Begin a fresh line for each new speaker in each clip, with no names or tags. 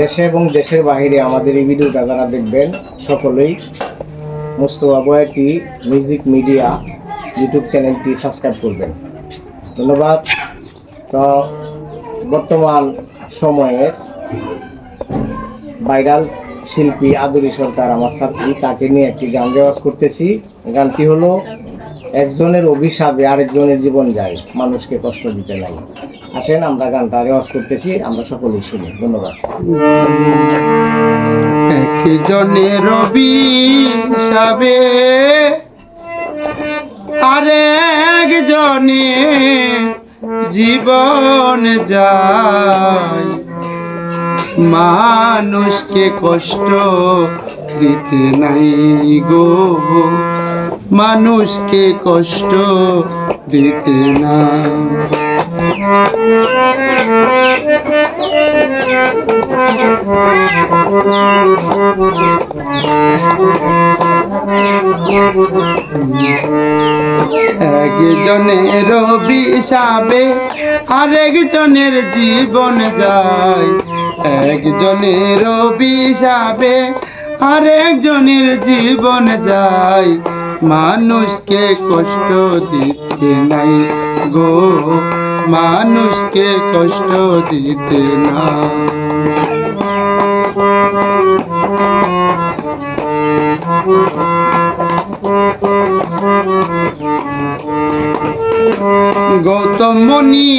দেশে এবং দেশের বাইরে আমাদের এই ভিডিওটা যারা দেখবেন, সকলেই Mostafa Boyati music media YouTube চ্যানেলটি সাবস্ক্রাইব করবেন। ধন্যবাদ। তো বর্তমান সময়ের ভাইরাল শিল্পী আদুরি সরকার, আমার ছাত্রী তাকে নিয়ে একটি গান রেওয়াজ করতেছি। গানটি হলো একজনের অভিশাপে আরেকজনের জীবন যায়, মানুষকে কষ্ট দিতে নাই। আসেন, আমরা গানটা রেওয়াজ করতেছি, আমরা সকলেই শুনি। ধন্যবাদ।
একজনে রবি সাবে আরে একজনে জীবন যায়, মানুষকে কষ্ট দিতে নাই গো। মানুষকে কষ্ট দিতে না। একজনের বিষাবে আরেকজনের জীবন যায়। একজনের বিষাবে আরেকজনের জীবন যায়। মানুষকে কষ্ট দিতে নাই গো। মানুষকে কষ্ট দিতে না গৌতম মণি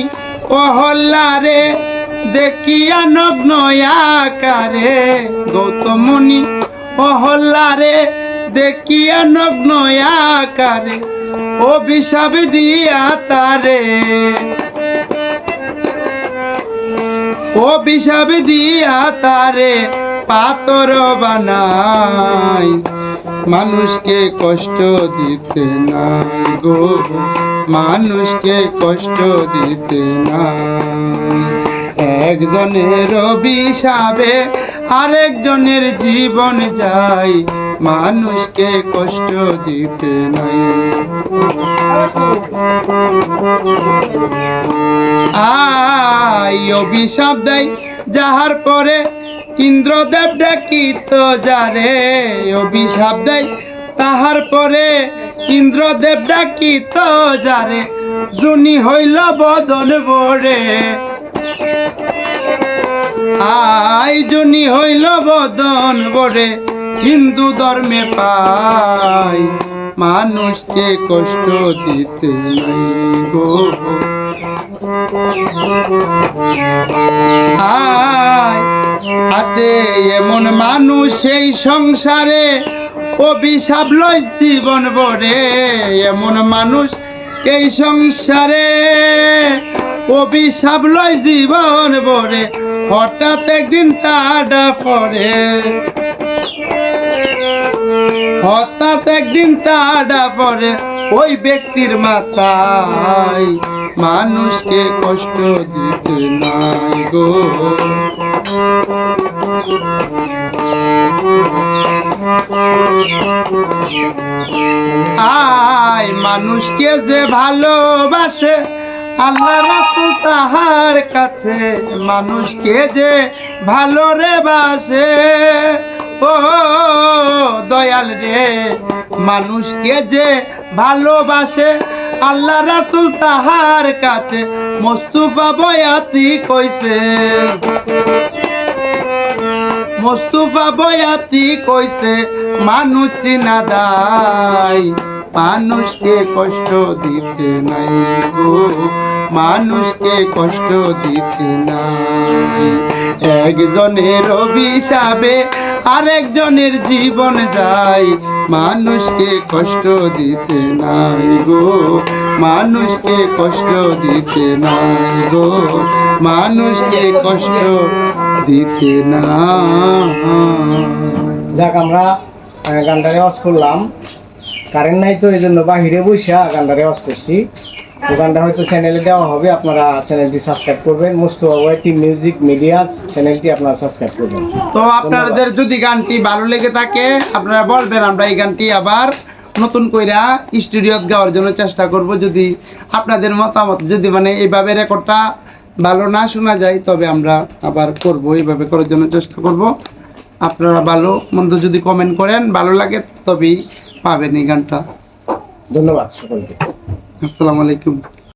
কহল্লারে দেখিয়া নগ্ন আকারে গৌতম মণি কহল্লারে দেখিয়া নগ্ন আকারে অভিশাপ দিয়া তারে। অভিশাপ দিয়া তারে পাতর বানাই। মানুষকে কষ্ট দিতে নাই গো মানুষকে কষ্ট দিতে নাই। একজনের অভিশাপে আরেকজনের জীবন যায়। মানুষকে কষ্ট দিতে নাই। আই অভিশাপ দেয় যাহার পরে ইন্দ্রদেব ডাকিত যারে। অভিশাপ দেয় তাহার পরে ইন্দ্রদেব ডাকিত যারে। জুনি হইল বদন বরে আই জুনি হইল বদন বরে হিন্দু ধর্মে পাই মানুষকে কষ্ট দিতে গো। আছে এমন মানুষ এই সংসারে, অভিশাপ লয় জীবন বরে এমন মানুষ এই সংসারে, অভিশাপ লয় জীবন বরে হঠাৎ একদিন টাডা পরে হঠাৎ একদিন টাডা পরে ওই ব্যক্তির মাথায়। মানুষকে কষ্ট দিতে নাই গো। আয়, মানুষকে যে ভালোবাসে আল্লাহ রাসূল তাহার কাছে। মানুষকে যে ভালো রে বাসে ও দয়াল রে, মানুষকে যে ভালোবাসে, আল্লাহ রাসূল তাহার কাছে মোস্তফা বয়াতি কইছে। মোস্তফা বয়াতি কইছে, মানুষ চিনা দায়, মানুষকে কষ্ট দিতে নাই গো, মানুষকে কষ্ট দিতে নাই। একজনের অভিশাপে আরেকজনের জীবন যায় মানুষকে কষ্ট দিতে নাই গো মানুষকে কষ্ট দিতে নাই গো মানুষকে কষ্ট দিতে না।
যাক আমরা আহ, গানটা রেওয়াজ করলাম। কারেন্ট নাই তো এই জন্য বাহিরে বৈশা গানটা রেওয়াজ করছি। তো গানটা হয়তো চ্যানেলে দেওয়া হবে আপনারা চ্যানেলটি সাবস্ক্রাইব করবেন। মুস্তফা ওয়াইটি মিউজিক মিডিয়া চ্যানেলটি আপনারা সাবস্ক্রাইব করবেন।
তো আপনাদের যদি গানটি ভালো লেগে থাকে আপনারা বলবেন আমরা এই গানটি আবার নতুন কইরা স্টুডিওত গাওয়ার জন্য চেষ্টা করব। যদি আপনাদের মতামত যদি মানে এইভাবে রেকর্ডটা ভালো না শোনা যায় তবে আমরা আবার করব এইভাবে করার জন্য চেষ্টা করব। আপনারা ভালো মন্দ যদি কমেন্ট করেন ভালো লাগে তবেই পাবেন এই গানটা।
ধন্যবাদ সকলকে।
আসসালামু আলাইকুম।